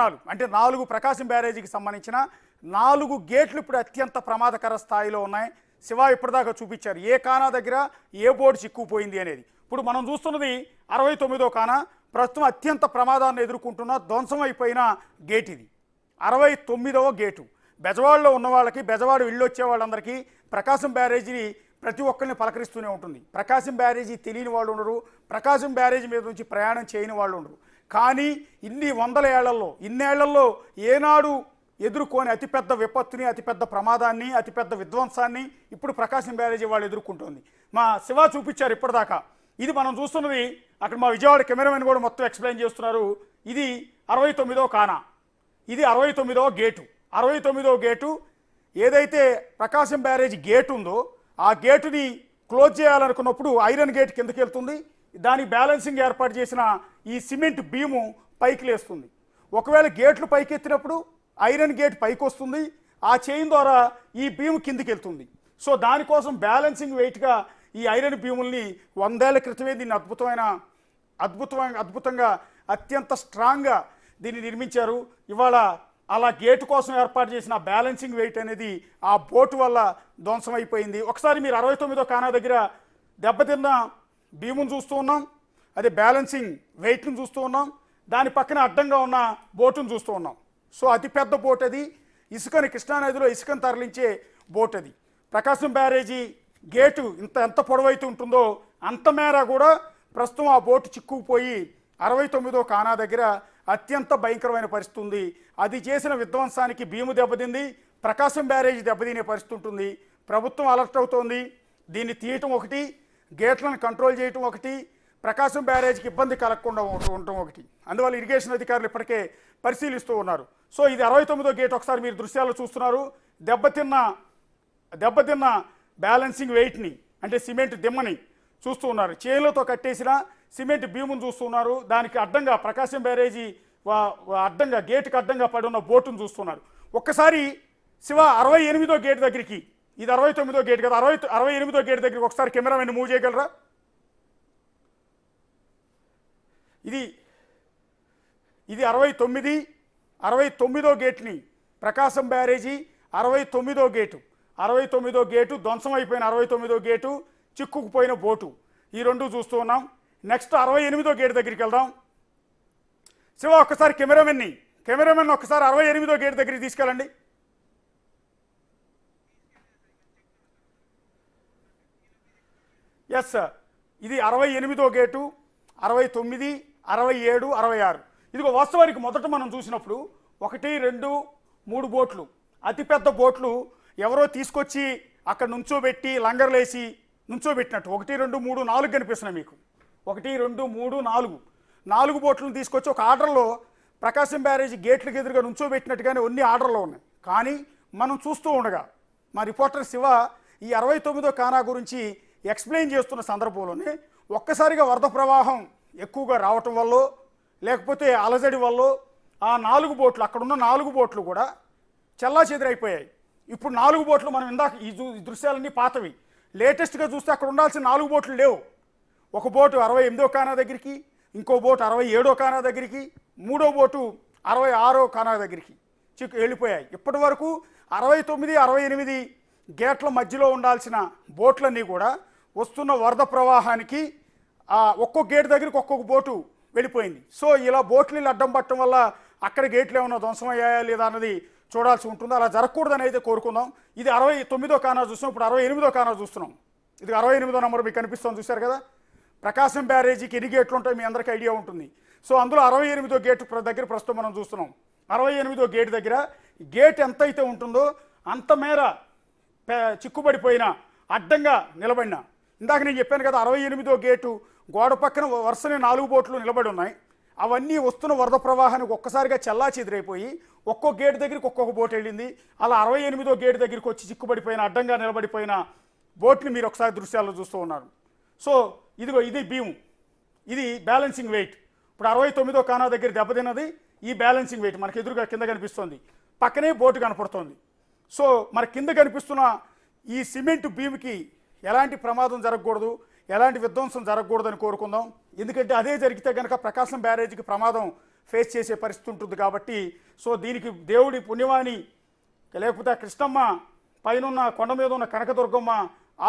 నాలుగు అంటే నాలుగు ప్రకాశం బ్యారేజీకి సంబంధించిన నాలుగు గేట్లు ఇప్పుడు అత్యంత ప్రమాదకర స్థాయిలో ఉన్నాయి. శివ ఇప్పటిదాకా చూపించారు. ఏ కానా దగ్గర ఏ బోర్డు చిక్కుపోయింది అనేది. ఇప్పుడు మనం చూస్తున్నది అరవై తొమ్మిదో కానా. ప్రస్తుతం అత్యంత ప్రమాదాన్ని ఎదుర్కొంటున్న ధ్వంసం అయిపోయిన గేట్ ఇది. అరవై తొమ్మిదవ గేటు. బెజవాడలో ఉన్న వాళ్ళకి బెజవాడ ఇళ్ళు వచ్చే వాళ్ళందరికీ ప్రకాశం బ్యారేజీని ప్రతి ఒక్కరిని పలకరిస్తూనే ఉంటుంది. ప్రకాశం బ్యారేజీ తెలియని వాళ్ళు ఉండరు. ప్రకాశం బ్యారేజీ మీద నుంచి ప్రయాణం చేయని వాళ్ళు ఉండరు. కానీ ఇన్ని వందల ఏళ్ళలో ఇన్నేళ్ళలో ఏనాడు ఎదుర్కొని అతిపెద్ద విపత్తుని అతిపెద్ద ప్రమాదాన్ని అతిపెద్ద విధ్వంసాన్ని ఇప్పుడు ప్రకాశం బ్యారేజీ వాళ్ళు ఎదుర్కొంటుంది. మా శివ చూపించారు ఇప్పటిదాకా. ఇది మనం చూస్తున్నది అక్కడ మా విజయవాడ కెమెరామెన్ కూడా మొత్తం ఎక్స్ప్లెయిన్ చేస్తున్నారు. ఇది అరవై తొమ్మిదో కానా. ఇది అరవై తొమ్మిదవ గేటు. అరవై తొమ్మిదో గేటు ఏదైతే ప్రకాశం బ్యారేజ్ గేట్ ఉందో ఆ గేటుని క్లోజ్ చేయాలనుకున్నప్పుడు ఐరన్ గేట్ కిందకి వెళ్తుంది. దాని బ్యాలెన్సింగ్ ఏర్పాటు చేసిన ఈ సిమెంట్ బీము పైకి లేస్తుంది. ఒకవేళ గేట్లు పైకి ఎత్తినప్పుడు ఐరన్ గేట్ పైకి వస్తుంది ఆ చైన్ ద్వారా ఈ బీము కిందికి వెళ్తుంది సో దానికోసం బ్యాలెన్సింగ్ వెయిట్గా ఈ ఐరన్ బీముల్ని వందేళ్ళ క్రితమే దీన్ని అద్భుతమైన అద్భుతమైన అద్భుతంగా అత్యంత స్ట్రాంగ్గా దీన్ని నిర్మించారు. ఇవాళ అలా గేటు కోసం ఏర్పాటు చేసిన బ్యాలెన్సింగ్ వెయిట్ అనేది ఆ బోటు వల్ల ధ్వంసం అయిపోయింది ఒకసారి మీరు అరవై తొమ్మిదో కానా దగ్గర దెబ్బతిన్న భీముని చూస్తూ ఉన్నాం. అదే బ్యాలెన్సింగ్ వెయిట్ను చూస్తూ ఉన్నాం. దాని పక్కన అడ్డంగా ఉన్న బోటును చూస్తూ ఉన్నాం. సో అతిపెద్ద బోట్ అది. ఇసుకని కృష్ణానదిలో ఇసుకను తరలించే బోట్ అది. ప్రకాశం బ్యారేజీ గేటు ఇంత ఎంత పొడవైతే ఉంటుందో అంత మేర కూడా ప్రస్తుతం ఆ బోటు చిక్కుకుపోయి అరవై తొమ్మిదో కానా దగ్గర అత్యంత భయంకరమైన పరిస్థితి ఉంది. అది చేసిన విధ్వంసానికి భీము దెబ్బతింది. ప్రకాశం బ్యారేజీ దెబ్బతినే పరిస్థితి ఉంటుంది. ప్రభుత్వం అలర్ట్ అవుతోంది. దీన్ని తీయటం ఒకటి. గేట్లను కంట్రోల్ చేయటం ఒకటి ప్రకాశం బ్యారేజ్కి ఇబ్బంది కలగకుండా ఉండటం ఒకటి. అందువల్ల ఇరిగేషన్ అధికారులు ఇప్పటికే పరిశీలిస్తూ ఉన్నారు. సో ఇది అరవై తొమ్మిదో గేట్ ఒకసారి మీరు దృశ్యాలు చూస్తున్నారు. దెబ్బతిన్న దెబ్బతిన్న బ్యాలెన్సింగ్ వెయిట్ని అంటే సిమెంట్ దిమ్మని చూస్తూ ఉన్నారు. చేలతో కట్టేసిన సిమెంట్ భీమును చూస్తున్నారు దానికి అడ్డంగా ప్రకాశం బ్యారేజీ వా- అడ్డంగా గేటుకి అడ్డంగా పడి ఉన్న బోటును చూస్తున్నారు. ఒక్కసారి శివ అరవై ఎనిమిదో గేట్ దగ్గరికి ఇది అరవై తొమ్మిదో గేట్ కదా. అరవై అరవై ఎనిమిదో గేట్ దగ్గరికి ఒకసారి కెమెరామెన్ మూవ్ చేయగలరా? ఇది ఇది అరవై తొమ్మిది అరవై తొమ్మిదో గేట్ని ప్రకాశం బ్యారేజీ అరవై తొమ్మిదో గేటు. అరవై తొమ్మిదో గేటు ధ్వంసం అయిపోయిన అరవై తొమ్మిదో గేటు చిక్కుకుపోయిన బోటు. ఈ రెండు చూస్తూ ఉన్నాం. నెక్స్ట్ అరవై ఎనిమిదో గేట్ దగ్గరికి వెళ్దాం. శివ ఒక్కసారి కెమెరామెన్ని కెమెరామెన్ ఒక్కసారి అరవై ఎనిమిదో గేట్ దగ్గరికి తీసుకెళ్ళండి. ఎస్ సార్ ఇది అరవై ఎనిమిదో గేటు అరవై తొమ్మిది అరవై ఏడు అరవై ఆరు. ఇదిగో వాస్తవానికి మొదట మనం చూసినప్పుడు ఒకటి రెండు మూడు బోట్లు. అతిపెద్ద బోట్లు ఎవరో తీసుకొచ్చి అక్కడ నుంచోబెట్టి లంగర్లేసి నుంచోబెట్టినట్టు. ఒకటి రెండు మూడు నాలుగు కనిపిస్తున్నాయి మీకు. ఒకటి రెండు మూడు నాలుగు. నాలుగు బోట్లను తీసుకొచ్చి ఒక ఆర్డర్లో ప్రకాశం బ్యారేజ్ గేట్లకు ఎదురుగా నుంచోబెట్టినట్టుగానే అన్ని ఆర్డర్లో ఉన్నాయి. కానీ మనం చూస్తూ ఉండగా మా రిపోర్టర్ శివ ఈ అరవై తొమ్మిదో కానా గురించి ఎక్స్ప్లెయిన్ చేస్తున్న సందర్భంలోనే ఒక్కసారిగా వరద ప్రవాహం ఎక్కువగా రావటం వల్ల లేకపోతే అలజడి వల్ల ఆ నాలుగు బోట్లు అక్కడున్న నాలుగు బోట్లు కూడా చల్లా చెదిరైపోయాయి ఇప్పుడు నాలుగు బోట్లు మనం ఇందాక ఈ ఈ దృశ్యాలన్నీ పాతవి. లేటెస్ట్గా చూస్తే అక్కడ ఉండాల్సిన నాలుగు బోట్లు లేవు. ఒక బోటు అరవై ఎనిమిదో కానా దగ్గరికి ఇంకో బోటు అరవై ఏడో కానా దగ్గరికి మూడో బోటు అరవై ఆరో కానా దగ్గరికి చిక్కు వెళ్ళిపోయాయి. ఇప్పటి వరకు అరవై తొమ్మిది అరవై ఎనిమిది గేట్ల మధ్యలో ఉండాల్సిన బోట్లన్నీ కూడా వస్తున్న వరద ప్రవాహానికి ఒక్కొక్క గేట్ దగ్గరికి ఒక్కొక్క బోటు వెళ్ళిపోయింది. సో ఇలా బోట్లు అడ్డం పట్టడం వల్ల అక్కడ గేట్లు ఏమైనా ధ్వంసం అయ్యాయా లేదా అన్నది చూడాల్సి ఉంటుంది. అలా జరగకూడదని అయితే కోరుకుందాం. ఇది అరవై తొమ్మిదో కానా చూస్తున్నాం. ఇప్పుడు అరవై ఎనిమిదో కానా చూస్తున్నాం. ఇది అరవై ఎనిమిదో నెంబర్ మీకు కనిపిస్తుంది. చూశారు కదా? ప్రకాశం బ్యారేజీకి ఎన్ని గేట్లు ఉంటాయి మీ అందరికీ ఐడియా ఉంటుంది. సో అందులో అరవై ఎనిమిదో గేట్ దగ్గర ప్రస్తుతం మనం చూస్తున్నాం. అరవై ఎనిమిదో గేట్ దగ్గర గేట్ ఎంత అయితే ఉంటుందో అంత మేర చిక్కుబడిపోయిన అడ్డంగా నిలబడిన ఇందాక నేను చెప్పాను కదా అరవై ఎనిమిదో గేటు గోడ పక్కన వరుసనే నాలుగు బోట్లు నిలబడి ఉన్నాయి. అవన్నీ వస్తున్న వరద ప్రవాహానికి ఒక్కసారిగా చల్లా చెదిరైపోయి ఒక్కో గేటు దగ్గరికి ఒక్కొక్క బోట్ వెళ్ళింది. అలా అరవై ఎనిమిదో గేటు దగ్గరికి వచ్చి చిక్కుబడిపోయిన అడ్డంగా నిలబడిపోయిన బోట్ని మీరు ఒకసారి దృశ్యాల్లో చూస్తూ ఉన్నారు. సో ఇదిగో ఇది భీము. ఇది బ్యాలెన్సింగ్ వెయిట్ ఇప్పుడు అరవై తొమ్మిదో కానా దగ్గర దెబ్బతిన్నది ఈ బ్యాలెన్సింగ్ వెయిట్ మనకి ఎదురుగా కింద కనిపిస్తుంది. పక్కనే బోటు కనపడుతోంది. సో మన కింద కనిపిస్తున్న ఈ సిమెంట్ భీమికి ఎలాంటి ప్రమాదం జరగకూడదు ఎలాంటి విధ్వంసం జరగకూడదని కోరుకుందాం. ఎందుకంటే అదే జరిగితే కనుక ప్రకాశం బ్యారేజీకి ప్రమాదం ఫేస్ చేసే పరిస్థితి ఉంటుంది కాబట్టి సో దీనికి దేవుడి పుణ్యవాణి లేకపోతే కృష్ణమ్మ పైన కొండ మీద ఉన్న కనకదుర్గమ్మ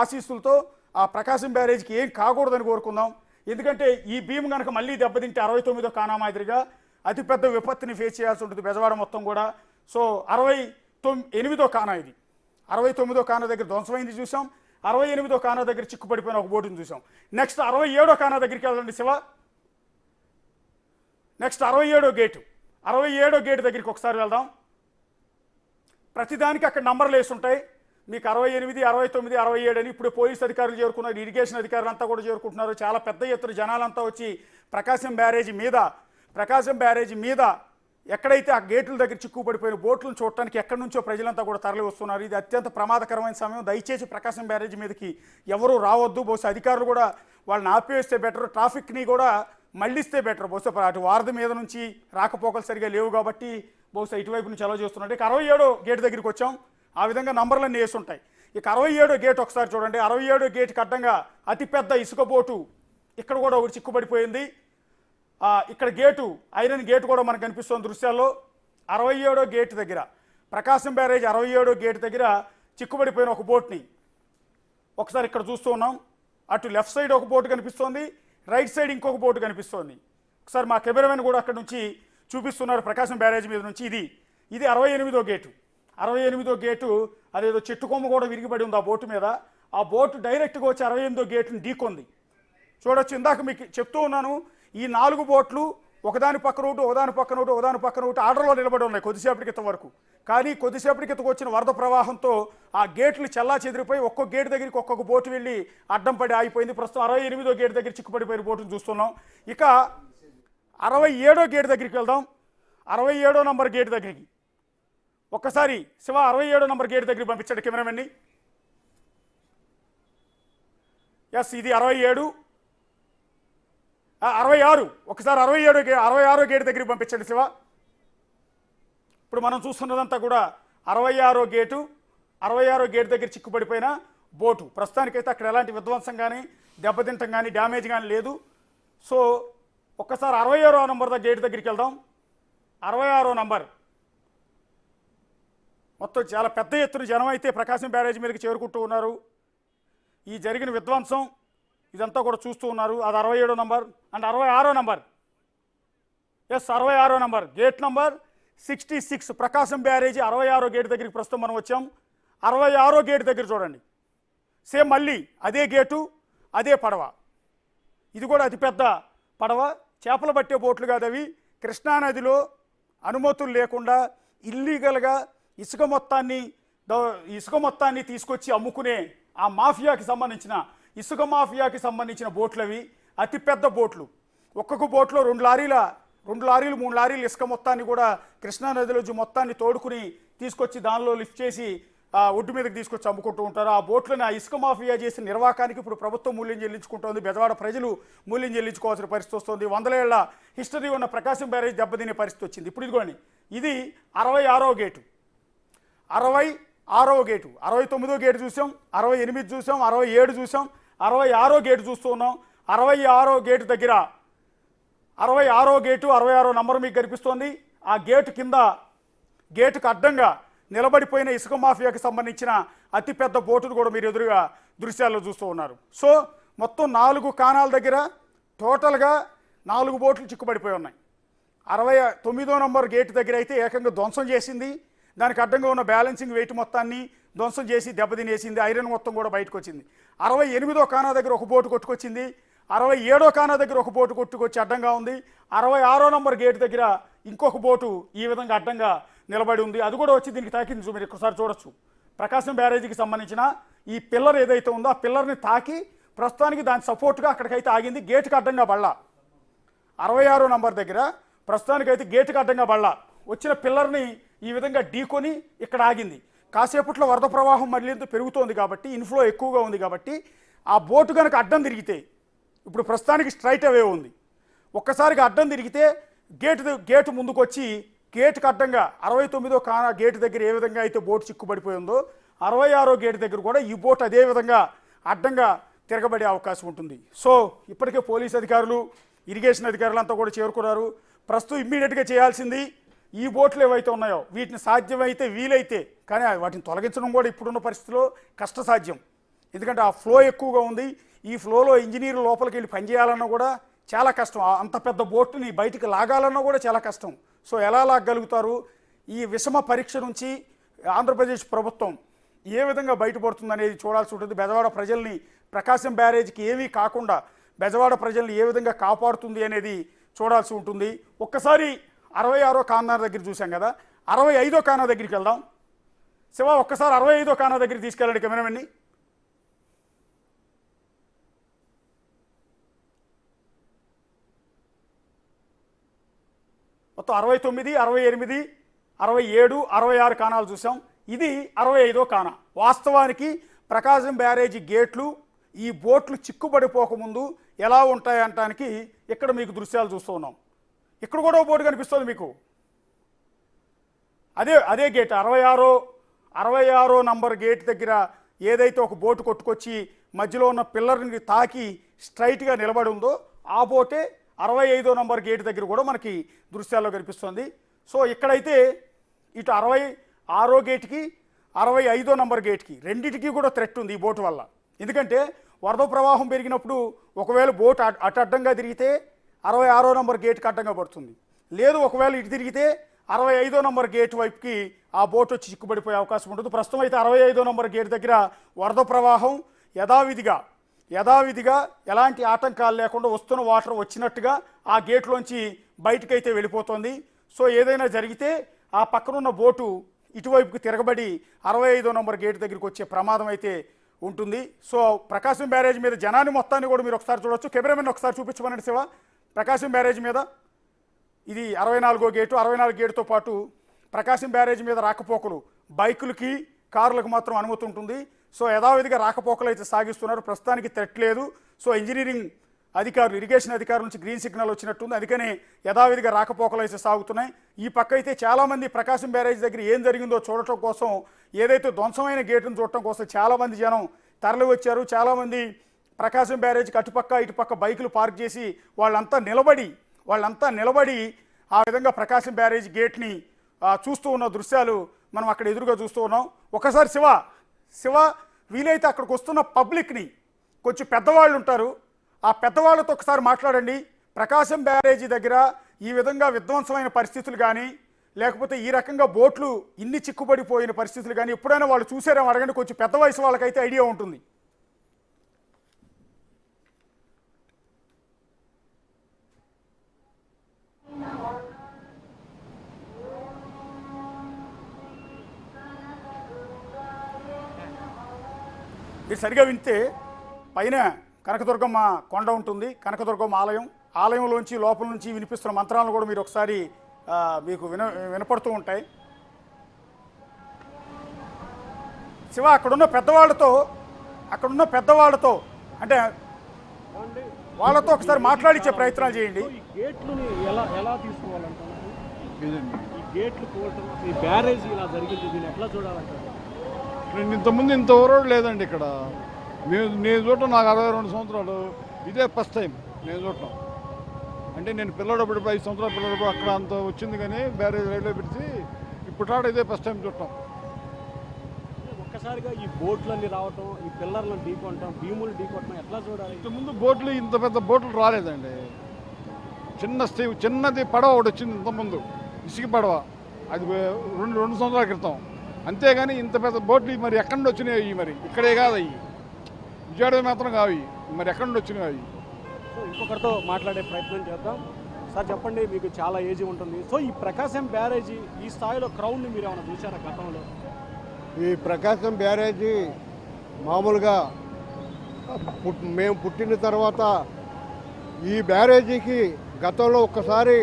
ఆశీస్సులతో ఆ ప్రకాశం బ్యారేజ్కి ఏం కాకూడదని కోరుకుందాం. ఎందుకంటే ఈ భీమ్ కనుక మళ్ళీ దెబ్బతింటే అరవై తొమ్మిదో కానా మాదిరిగా అతిపెద్ద విపత్తుని ఫేస్ చేయాల్సి ఉంటుంది బెజవాడ మొత్తం కూడా. సో అరవై తొమ్మి ఎనిమిదో కానా ఇది. అరవై తొమ్మిదో కానా దగ్గర ధ్వంసమైంది చూసాం. అరవై ఎనిమిదో కానా దగ్గర చిక్కుపడిపోయిన ఒక బోటును చూసాం నెక్స్ట్ అరవై ఏడో కానా దగ్గరికి వెళ్ళండి శివ. నెక్స్ట్ అరవై ఏడో గేటు. అరవై ఏడో గేటు దగ్గరికి ఒకసారి వెళ్దాం. ప్రతిదానికి అక్కడ నంబర్లు వేసి ఉంటాయి. మీకు అరవై ఎనిమిది అరవై తొమ్మిది అరవై ఏడు అని ఇప్పుడు పోలీస్ అధికారులు చేరుకున్నారు ఇరిగేషన్ అధికారులు అంతా కూడా చేరుకుంటున్నారు. చాలా పెద్ద ఎత్తున జనాలంతా వచ్చి ప్రకాశం బ్యారేజీ మీద ప్రకాశం బ్యారేజీ మీద ఎక్కడైతే ఆ గేట్ల దగ్గర చిక్కుపడిపోయిన బోట్లను చూడటానికి ఎక్కడి నుంచో ప్రజలంతా కూడా తరలి వస్తున్నారు. ఇది అత్యంత ప్రమాదకరమైన సమయం. దయచేసి ప్రకాశం బ్యారేజ్ మీదకి ఎవరూ రావద్దు. బహుశా అధికారులు కూడా వాళ్ళని ఆపివేస్తే బెటర్. ట్రాఫిక్ని కూడా మళ్ళిస్తే బెటర్. బహుశా అటు వారధి మీద నుంచి రాకపోకలు సరిగా లేవు కాబట్టి బహుశా ఇటువైపు నుంచి అలవ చేస్తున్నట్టు. ఇక అరవై ఏడో గేట్ దగ్గరికి వచ్చాం. ఆ విధంగా నంబర్లన్నీ వేసి ఉంటాయి. ఇక అరవై ఏడో గేట్ ఒకసారి చూడండి. అరవై ఏడో గేట్కి అడ్డంగా అతిపెద్ద ఇసుక బోటు ఇక్కడ కూడా ఒకటి చిక్కుపడిపోయింది ఇక్కడ గేటు ఐరన్ గేటు కూడా మనకు కనిపిస్తుంది దృశ్యాల్లో. అరవై ఏడో గేట్ దగ్గర ప్రకాశం బ్యారేజ్ అరవై ఏడో గేట్ దగ్గర చిక్కుబడిపోయిన ఒక బోట్ని. ఒకసారి ఇక్కడ చూస్తూ ఉన్నాం. అటు లెఫ్ట్ సైడ్ ఒక బోటు కనిపిస్తోంది రైట్ సైడ్ ఇంకొక బోటు కనిపిస్తోంది. ఒకసారి మా కెమెరామెన్ కూడా అక్కడ నుంచి చూపిస్తున్నారు ప్రకాశం బ్యారేజ్ మీద నుంచి ఇది. ఇది అరవై ఎనిమిదో గేటు. అరవై ఎనిమిదో గేటు అదేదో చెట్టు కొమ్మ కూడా విరిగిపడి ఉంది ఆ బోటు మీద. ఆ బోటు డైరెక్ట్గా వచ్చి అరవై ఎనిమిదో గేటుని ఢీకొంది. చూడొచ్చు ఇందాక మీకు చెప్తూ ఉన్నాను ఈ నాలుగు బోట్లు ఒకదాని పక్కన ఒకటి ఒకదాని పక్కన ఒకటి ఒకదాని పక్కన ఒకటి ఆర్డర్లో నిలబడి ఉన్నాయి కొద్దిసేపటి క్రితం వరకు. కానీ కొద్దిసేపటి క్రితం వచ్చిన వరద ప్రవాహంతో ఆ గేట్లు చల్లా చెదిరిపోయి ఒక్కొక్క గేట్ దగ్గరికి ఒక్కొక్క బోటు వెళ్ళి అడ్డం పడి ఆగిపోయింది. ప్రస్తుతం అరవై ఎనిమిదో గేట్ దగ్గర చిక్కుపడిపోయిన బోటును చూస్తున్నాం. ఇక అరవై ఏడో గేట్ దగ్గరికి వెళ్దాం. అరవై ఏడో నంబర్ గేట్ దగ్గరికి. ఒక్కసారి శివ అరవై ఏడో నంబర్ గేట్ దగ్గరికి పంపించాడు కెమెరామెన్ని. ఎస్ ఇది అరవై ఏడు. అరవై ఆరు. ఒకసారి అరవై ఏడు అరవై ఆరో గేట్ దగ్గరికి పంపించండి శివ. ఇప్పుడు మనం చూస్తున్నదంతా కూడా అరవై ఆరో గేటు అరవై ఆరో గేట్ దగ్గర చిక్కుపడిపోయిన బోటు. ప్రస్తుతానికైతే అక్కడ ఎలాంటి విధ్వంసం కానీ దెబ్బతింటం కానీ డ్యామేజ్ కానీ లేదు. సో ఒక్కసారి అరవై ఆరో నంబర్ గేటు గేట్ దగ్గరికి వెళ్దాం. అరవై ఆరో నంబర్. మొత్తం చాలా పెద్ద ఎత్తున జనం అయితే ప్రకాశం బ్యారేజ్ మీదకి చేరుకుంటూ ఉన్నారు. ఈ జరిగిన విధ్వంసం ఇదంతా కూడా చూస్తూ ఉన్నారు. అది అరవై ఏడో నంబర్ అండ్ అరవై ఆరో నంబర్. ఎస్ అరవై ఆరో number. Gate number sixty six. Prakasam barrage అరవై ఆరో గేట్ దగ్గరికి ప్రస్తుతం మనం వచ్చాం. అరవై ఆరో గేట్ దగ్గర చూడండి. సేమ్ మళ్ళీ అదే గేటు అదే పడవ. ఇది కూడా అతిపెద్ద పడవ. చేపలు పట్టే బోట్లు కాదు అవి. కృష్ణానదిలో అనుమతులు లేకుండా ఇల్లీగల్గా ఇసుక మొత్తాన్ని ఇసుక మొత్తాన్ని తీసుకొచ్చి అమ్ముకునే ఆ మాఫియాకి సంబంధించిన ఇసుక మాఫియాకి సంబంధించిన బోట్లు అవి అతిపెద్ద బోట్లు. ఒక్కొక్క బోట్లో రెండు లారీల రెండు లారీలు మూడు లారీలు ఇసుక మొత్తాన్ని కూడా కృష్ణానదిలోంచి మొత్తాన్ని తోడుకుని తీసుకొచ్చి దానిలో లిఫ్ట్ చేసి ఆ ఒడ్డు మీదకి తీసుకొచ్చి అమ్ముకుంటూ ఉంటారు. ఆ బోట్లను ఆ ఇసుక మాఫియా చేసిన నిర్వాకానికి ఇప్పుడు ప్రభుత్వం మూల్యం చెల్లించుకుంటోంది. బెజవాడ ప్రజలు మూల్యం చెల్లించుకోవాల్సిన పరిస్థితి వస్తుంది. వందలేళ్ళ హిస్టరీ ఉన్న ప్రకాశం బ్యారేజ్ దెబ్బతినే పరిస్థితి వచ్చింది. ఇప్పుడు ఇదిగోండి. ఇది అరవై ఆరో గేటు. అరవై ఆరో గేటు. అరవై తొమ్మిదో గేటు చూసాం. అరవై ఎనిమిది చూసాం. అరవై ఏడు చూసాం. అరవై ఆరో గేటు చూస్తూ ఉన్నాం. అరవై ఆరో గేటు దగ్గర అరవై ఆరో గేటు అరవై ఆరో నంబర్ మీకు కనిపిస్తోంది. ఆ గేటు కింద గేటుకు అడ్డంగా నిలబడిపోయిన ఇసుక మాఫియాకి సంబంధించిన అతిపెద్ద బోటును కూడా మీరు ఎదురుగా దృశ్యాల్లో చూస్తూ ఉన్నారు. సో మొత్తం నాలుగు కాణాల దగ్గర టోటల్గా నాలుగు బోట్లు చిక్కుబడిపోయి ఉన్నాయి. అరవై తొమ్మిదో నంబర్ గేటు దగ్గర అయితే ఏకంగా ధ్వంసం చేసింది. దానికి అడ్డంగా ఉన్న బ్యాలెన్సింగ్ వెయిట్ మొత్తాన్ని ధ్వంసం చేసి దెబ్బతినేసింది. ఐరన్ మొత్తం కూడా బయటకు వచ్చింది. అరవై ఎనిమిదో కానా దగ్గర ఒక బోటు కొట్టుకొచ్చింది. అరవై ఏడో కానా దగ్గర ఒక బోటు కొట్టుకొచ్చి అడ్డంగా ఉంది. అరవై ఆరో నంబర్ గేట్ దగ్గర ఇంకొక బోటు ఈ విధంగా అడ్డంగా నిలబడి ఉంది. అది కూడా వచ్చి దీనికి తాకింది మీరు ఒకసారి చూడొచ్చు. ప్రకాశం బ్యారేజీకి సంబంధించిన ఈ పిల్లర్ ఏదైతే ఉందో ఆ పిల్లర్ని తాకి ప్రస్తుతానికి దాని సపోర్ట్గా అక్కడికైతే ఆగింది. గేటుకి అడ్డంగా బళ్ళ. అరవై ఆరో నంబర్ దగ్గర ప్రస్తుతానికైతే గేటుకి అడ్డంగా బళ్ళ. వచ్చిన పిల్లర్ని ఈ విధంగా ఢీకొని ఇక్కడ ఆగింది. కాసేపట్లో వరద ప్రవాహం మళ్ళీ పెరుగుతోంది కాబట్టి ఇన్ఫ్లో ఎక్కువగా ఉంది కాబట్టి ఆ బోటు కనుక అడ్డం తిరిగితే ఇప్పుడు ప్రస్తుతానికి స్ట్రైట్ అవే ఉంది. ఒక్కసారిగా అడ్డం తిరిగితే గేటు గేటు ముందుకు వచ్చి గేటుకి అడ్డంగా అరవై తొమ్మిదో కానా గేటు దగ్గర ఏ విధంగా అయితే బోటు చిక్కుబడిపోయిందో అరవై ఆరో గేటు దగ్గర కూడా ఈ బోట్ అదే విధంగా అడ్డంగా తిరగబడే అవకాశం ఉంటుంది. సో ఇప్పటికే పోలీస్ అధికారులు ఇరిగేషన్ అధికారులు అంతా కూడా చేరుకున్నారు. ప్రస్తుతం ఇమ్మీడియట్గా చేయాల్సింది ఈ బోట్లు ఏవైతే ఉన్నాయో వీటిని సాధ్యమైతే వీలైతే కానీ వాటిని తొలగించడం కూడా ఇప్పుడున్న పరిస్థితిలో కష్టసాధ్యం. ఎందుకంటే ఆ ఫ్లో ఎక్కువగా ఉంది. ఈ ఫ్లోలో ఇంజనీర్ లోపలికి వెళ్ళి పనిచేయాలన్నా కూడా చాలా కష్టం. అంత పెద్ద బోట్ని బయటికి లాగాలన్నా కూడా చాలా కష్టం. సో ఎలా లాగలుగుతారు ఈ విషమ పరీక్ష నుంచి ఆంధ్రప్రదేశ్ ప్రభుత్వం ఏ విధంగా బయటపడుతుంది అనేది చూడాల్సి ఉంటుంది. బెజవాడ ప్రజల్ని ప్రకాశం బ్యారేజ్కి ఏమీ కాకుండా బెజవాడ ప్రజల్ని ఏ విధంగా కాపాడుతుంది అనేది చూడాల్సి ఉంటుంది. ఒక్కసారి అరవై ఆరో కానార్ దగ్గర చూసాం కదా అరవై ఐదో కానా దగ్గరికి వెళ్దాం. శివ ఒక్కసారి అరవై ఐదో కానా దగ్గరికి తీసుకెళ్ళండి కెమెరామెన్ని. మొత్తం అరవై తొమ్మిది అరవై ఎనిమిది అరవై ఏడు అరవై ఆరు కానాలు చూసాం ఇది అరవై ఐదో కానా. వాస్తవానికి ప్రకాశం బ్యారేజీ గేట్లు ఈ బోట్లు చిక్కుపడిపోకముందు ఎలా ఉంటాయంటానికి ఇక్కడ మీకు దృశ్యాలు చూస్తున్నాం ఇక్కడ కూడా బోర్డు బోటు కనిపిస్తుంది మీకు. అదే అదే గేట్ అరవై ఆరో అరవై ఆరో నంబర్ గేట్ దగ్గర ఏదైతే ఒక బోటు కొట్టుకొచ్చి మధ్యలో ఉన్న పిల్లర్ని తాకి స్ట్రైట్గా నిలబడి ఉందో ఆ బోటే అరవై ఐదో నంబర్ గేట్ దగ్గర కూడా మనకి దృశ్యాల్లో కనిపిస్తుంది. సో ఇక్కడైతే ఇటు అరవై ఆరో గేట్కి అరవై ఐదో నంబర్ గేట్కి రెండింటికి కూడా థ్రెట్ ఉంది ఈ బోటు వల్ల. ఎందుకంటే వరద ప్రవాహం పెరిగినప్పుడు ఒకవేళ బోట్ అట్- అటు అడ్డంగా తిరిగితే అరవై ఆరో నంబర్ గేట్ కట్టంగా పడుతుంది. లేదు ఒకవేళ ఇటు తిరిగితే అరవై ఐదో నంబర్ గేట్ వైపుకి ఆ బోట్ వచ్చి చిక్కుబడిపోయే అవకాశం ఉంటుంది ప్రస్తుతం అయితే అరవై ఐదో నంబర్ గేట్ దగ్గర వరద ప్రవాహం యథావిధిగా యథావిధిగా ఎలాంటి ఆటంకాలు లేకుండా వస్తున్న వాటర్ వచ్చినట్టుగా ఆ గేట్లోంచి బయటకైతే వెళ్ళిపోతుంది. సో ఏదైనా జరిగితే ఆ పక్కనున్న బోటు ఇటువైపుకి తిరగబడి అరవై ఐదో నంబర్ గేట్ దగ్గరికి వచ్చే ప్రమాదం అయితే ఉంటుంది. సో ప్రకాశం బ్యారేజ్ మీద జనాన్ని మొత్తాన్ని కూడా మీరు ఒకసారి చూడొచ్చు. కెమెరామెన్ ఒకసారి చూపించమనండి శివ. ప్రకాశం బ్యారేజ్ మీద ఇది అరవై నాలుగో గేటు అరవై నాలుగు గేటుతో పాటు ప్రకాశం బ్యారేజ్ మీద రాకపోకలు బైకులకి కార్లకు మాత్రం అనుమతి ఉంటుంది. సో యథావిధిగా రాకపోకలు అయితే సాగిస్తున్నారు. ప్రస్తుతానికి థ్రెట్ లేదు. సో ఇంజనీరింగ్ అధికారులు ఇరిగేషన్ అధికారుల నుంచి గ్రీన్ సిగ్నల్ వచ్చినట్టుంది. అందుకనే యథావిధిగా రాకపోకలు అయితే సాగుతున్నాయి. ఈ పక్క అయితే చాలామంది ప్రకాశం బ్యారేజ్ దగ్గర ఏం జరిగిందో చూడటం కోసం ఏదైతే ధ్వంసమైన గేటును చూడటం కోసం చాలామంది జనం తరలి వచ్చారు చాలామంది ప్రకాశం బ్యారేజ్కి అటుపక్క ఇటుపక్క బైకులు పార్క్ చేసి వాళ్ళంతా నిలబడి వాళ్ళంతా నిలబడి ఆ విధంగా ప్రకాశం బ్యారేజ్ గేట్ని చూస్తూ ఉన్న దృశ్యాలు మనం అక్కడ ఎదురుగా చూస్తూ ఉన్నాం. ఒకసారి శివ శివ వీలైతే అక్కడికి వస్తున్న పబ్లిక్ని కొంచెం పెద్దవాళ్ళు ఉంటారు. ఆ పెద్దవాళ్ళతో ఒకసారి మాట్లాడండి. ప్రకాశం బ్యారేజీ దగ్గర ఈ విధంగా విధ్వంసమైన పరిస్థితులు కానీ లేకపోతే ఈ రకంగా బోట్లు ఇన్ని చిక్కుపడిపోయిన పరిస్థితులు కానీ ఎప్పుడైనా వాళ్ళు చూసారేమో అడగండి. కొంచెం పెద్ద వయసు వాళ్ళకైతే ఐడియా ఉంటుంది. మీరు సరిగా వింటే పైన కనకదుర్గమ్మ కొండ ఉంటుంది కనకదుర్గమ్మ ఆలయం. ఆలయంలోంచి లోపల నుంచి వినిపిస్తున్న మంత్రాలను కూడా మీరు ఒకసారి మీకు విన వినపడుతూ ఉంటాయి. శివ అక్కడున్న పెద్దవాళ్ళతో అక్కడున్న పెద్దవాళ్ళతో అంటే వాళ్ళతో ఒకసారి మాట్లాడించే ప్రయత్నాలు చేయండి. గేట్లని ఎలా ఎలా ఈ గేట్లు ఈ బ్యారేజ్ ఇలా జరిగింది దీన్ని ఎట్లా చూడాలంటారు? నేను ఇంతకుముందు ఇంత ఓరోడు లేదండి ఇక్కడ. నేను నేను చూడటం నాకు అరవై రెండు సంవత్సరాలు. ఇదే ఫస్ట్ టైం నేను చూడటం అంటే నేను పిల్లడప్పుడు ఐదు సంవత్సరాలు పిల్లడప్పుడు అక్కడ అంత వచ్చింది కానీ బ్యారేజ్ రైల్వే పెడిచి ఇప్పుడు రావడం ఇదే ఫస్ట్ టైం చూడటం ఒక్కసారిగా ఈ బోట్లన్నీ రావటం ఈ పిల్లర్లను ఢీకొనటం భీములు ఢీకొట్టడం ఎట్లా చూడాలి? ఇంతకుముందు బోట్లు ఇంత పెద్ద బోట్లు రాలేదండి. చిన్న స్టీవ్ చిన్నది పడవ ఒకటి వచ్చింది ఇంతకుముందు. ఇసుక పడవ. అది రెండు రెండు సంవత్సరాల క్రితం. అంతేగాని ఇంత పెద్ద బోట్లు మరి ఎక్కడి నుండి వచ్చినాయి మరి? ఇక్కడే కాదు అవి. విజయవాడ మాత్రం కావు. మరి ఎక్కడి నుండి వచ్చినాయి అవి? సో ఇంకొకరితో మాట్లాడే ప్రయత్నం చేద్దాం. సార్ చెప్పండి మీకు చాలా ఏజీ ఉంటుంది. సో ఈ ప్రకాశం బ్యారేజీ ఈ స్థాయిలో క్రౌడ్ని మీరు ఏమైనా చూసారా గతంలో? ఈ ప్రకాశం బ్యారేజీ మామూలుగా మేము పుట్టిన తర్వాత ఈ బ్యారేజీకి గతంలో ఒక్కసారి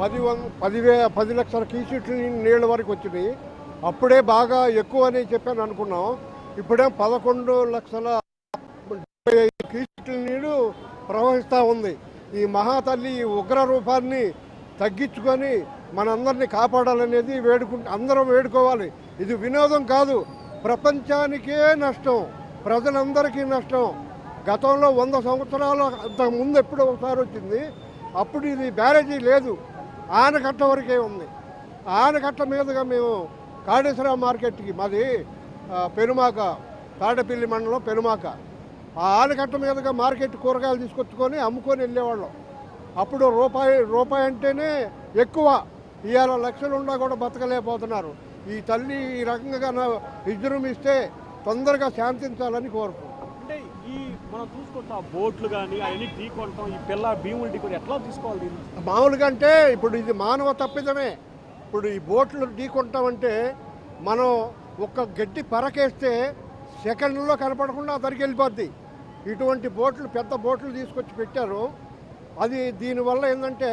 పది వం పదివే పది లక్షల క్యూసెట్లు నీళ్ళ వరకు వచ్చినాయి. అప్పుడే బాగా ఎక్కువ అని చెప్పాను అనుకున్నాం. ఇప్పుడే పదకొండు లక్షల డెబ్బై నీరు ప్రవహిస్తూ ఉంది. ఈ మహాతల్లి ఈ ఉగ్ర రూపాన్ని తగ్గించుకొని మనందరినీ కాపాడాలనేది వేడుకు అందరం వేడుకోవాలి. ఇది వినోదం కాదు ప్రపంచానికే నష్టం ప్రజలందరికీ నష్టం. గతంలో వంద సంవత్సరాలు అంతకు ముందు ఎప్పుడో ఒకసారి వచ్చింది. అప్పుడు ఇది బ్యారేజీ లేదు. ఆనకట్ట వరకే ఉంది. ఆనకట్ట మీదుగా మేము కాళేశ్వర మార్కెట్కి మాది పెనుమాక తాడపల్లి మండలం పెనుమాక. ఆ ఆనకట్ట మీదుగా మార్కెట్ కూరగాయలు తీసుకొచ్చుకొని అమ్ముకొని వెళ్ళేవాళ్ళం. అప్పుడు రూపాయి రూపాయి అంటేనే ఎక్కువ. ఇవాళ లక్షలు ఉన్నా కూడా బతకలేకపోతున్నారు. ఈ తల్లి ఈ రకంగా విజృంభిస్తే తొందరగా శాంతించాలని కోరుకుంటున్నాం అంటే ఈ మనం చూసుకుంటాం బోట్లు కానీ అవన్నీ ఢీ కొంటాం ఈ పిల్ల భీములు ఢీ ఎట్లా తీసుకోవాలి మామూలుగా అంటే ఇప్పుడు ఇది మానవ తప్పిదమే. ఇప్పుడు ఈ బోట్లు ఢీకొంటామంటే మనం ఒక్క గట్టి పరకేస్తే సెకండ్లో కనపడకుండా అతనికి వెళ్ళిపోద్ది. ఇటువంటి బోట్లు పెద్ద బోట్లు తీసుకొచ్చి పెట్టారు. అది దీనివల్ల ఏంటంటే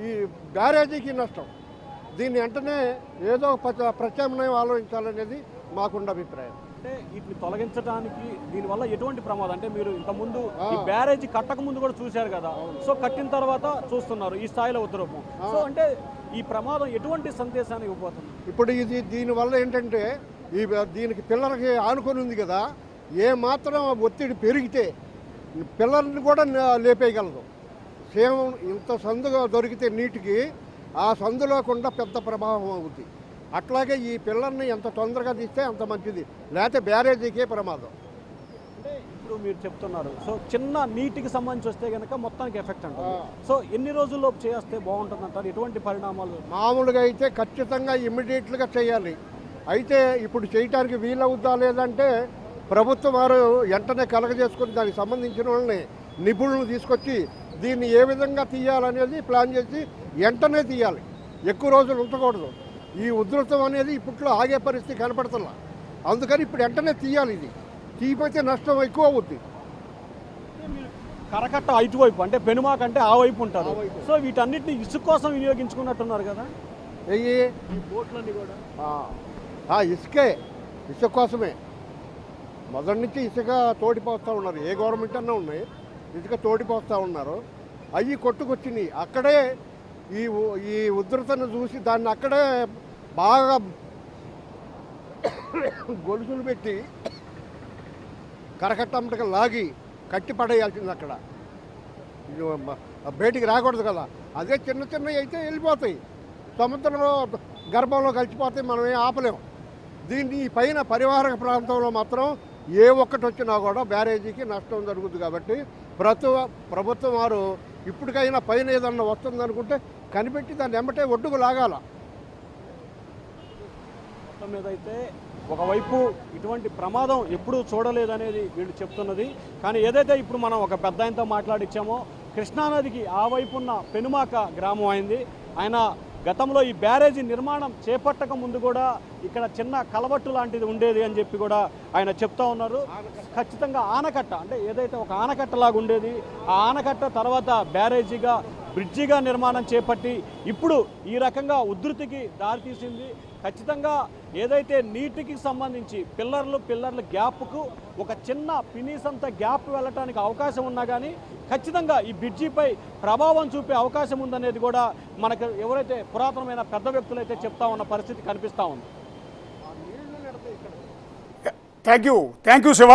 ఈ బ్యారేజీకి నష్టం. దీన్ని వెంటనే ఏదో ప్రత్యామ్నాయం ఆలోచించాలనేది మాకున్న అభిప్రాయం. అంటే వీటిని తొలగించడానికి దీనివల్ల ఎటువంటి ప్రమాదం? అంటే మీరు ఇంత ముందు ఆ. ఈ బ్యారేజ్ కట్టక ముందు కూడా చూశారు కదా? సో కట్టిన తర్వాత చూస్తున్నారు ఈ స్థాయిలో ఉత్తరూపం సో అంటే ఈ ప్రమాదం ఎటువంటి సందేశాన్ని ఇవ్వబోతుంది? ఇప్పుడు ఇది దీనివల్ల ఏంటంటే ఈ దీనికి పిల్లలకి ఆనుకొని ఉంది కదా ఏ మాత్రం ఒత్తిడి పెరిగితే పిల్లల్ని కూడా లేపేయగలదు. సేమ్ ఇంత సందుగా దొరికితే నీటికి ఆ సందు లేకుండా పెద్ద ప్రభావం అవుతుంది అట్లాగే ఈ పిల్లల్ని ఎంత తొందరగా తీస్తే అంత మంచిది. లేకపోతే బ్యారేజీకే ప్రమాదం. ఇప్పుడు మీరు చెప్తున్నారు. సో చిన్న నీటికి సంబంధించి వస్తే కనుక మొత్తానికి ఎఫెక్ట్ అంటారు. సో ఎన్ని రోజుల్లో చేస్తే బాగుంటుంది అంటారు ఎటువంటి పరిణామాలు? మామూలుగా అయితే ఖచ్చితంగా ఇమ్మీడియట్గా చేయాలి. అయితే ఇప్పుడు చేయటానికి వీలవుద్దా లేదంటే ప్రభుత్వం వారు వెంటనే కలగజేసుకొని దానికి సంబంధించిన వాళ్ళని నిపుణులను తీసుకొచ్చి దీన్ని ఏ విధంగా తీయాలనేది ప్లాన్ చేసి వెంటనే తీయాలి. ఎక్కువ రోజులు ఉంచకూడదు ఈ ఉధృతం అనేది ఇప్పట్లో ఆగే పరిస్థితి కనపడుతున్నా. అందుకని ఇప్పుడు వెంటనే తీయాలి ఇది. తీయకపోతే నష్టం ఎక్కువ అవుద్ది. కరకట్ట ఇటువైపు అంటే పెనుమాక అంటే ఆ వైపు ఉంటారు ఆ వైపు. సో వీటన్నిటిని ఇసుక కోసం వినియోగించుకున్నట్టున్నారు కదా? వెయ్యి ఈ బోట్లన్నీ కూడా. ఆ, ఇసుకే. ఇసుక కోసమే. మొదటి నుంచి ఇసుక తోడిపోస్తూ ఉన్నారు. ఏ గవర్నమెంట్ అన్నా ఉన్నాయి. ఇసుక తోడిపోస్తూ ఉన్నారు. అవి కొట్టుకొచ్చినాయి. అక్కడే ఈ ఈ ఉధృతను చూసి దాన్ని అక్కడే బాగా గొలుసులు పెట్టి కరకట్టమ్మటగా లాగి కట్టి పడేయాల్సింది అక్కడ బయటికి రాకూడదు కదా. అదే చిన్న చిన్నవి అయితే వెళ్ళిపోతాయి. సముద్రంలో గర్భంలో కలిసిపోతాయి మనం ఏం ఆపలేం. దీన్ని పైన పరివాహక ప్రాంతంలో మాత్రం ఏ ఒక్కటి వచ్చినా కూడా బ్యారేజీకి నష్టం జరుగుతుంది కాబట్టి ప్రతి ప్రభుత్వం వారు ఇప్పటికైనా పైన ఏదన్నా వస్తుందనుకుంటే కనిపెట్టి దాన్ని ఎమ్మటే ఒడ్డుకు లాగాల. మొత్తం మీద అయితే ఒకవైపు ఇటువంటి ప్రమాదం ఎప్పుడూ చూడలేదనేది వీళ్ళు చెప్తున్నది. కానీ ఏదైతే ఇప్పుడు మనం ఒక పెద్ద ఆయనతో మాట్లాడిచ్చామో కృష్ణానదికి ఆ వైపున్న పెనుమాక గ్రామం అయింది. ఆయన గతంలో ఈ బ్యారేజీ నిర్మాణం చేపట్టక ముందు కూడా ఇక్కడ చిన్న కలవట్టు లాంటిది ఉండేది అని చెప్పి కూడా ఆయన చెప్తా ఉన్నారు. ఖచ్చితంగా ఆనకట్ట అంటే ఏదైతే ఒక ఆనకట్టలాగా ఉండేది ఆ ఆనకట్ట తర్వాత బ్యారేజీగా బ్రిడ్జిగా నిర్మాణం చేపట్టి ఇప్పుడు ఈ రకంగా ఉధృతికి దారితీసింది. ఖచ్చితంగా ఏదైతే నీటికి సంబంధించి పిల్లర్లు పిల్లర్ల గ్యాప్కు ఒక చిన్న పినీసంత గ్యాప్ వెళ్ళటానికి అవకాశం ఉన్నా కానీ ఖచ్చితంగా ఈ బ్రిడ్జిపై ప్రభావం చూపే అవకాశం ఉందనేది కూడా మనకు ఎవరైతే పురాతనమైన పెద్ద వ్యక్తులు అయితే చెప్తా ఉన్న పరిస్థితి కనిపిస్తూ ఉంది. Thank you. Thank you Shiva.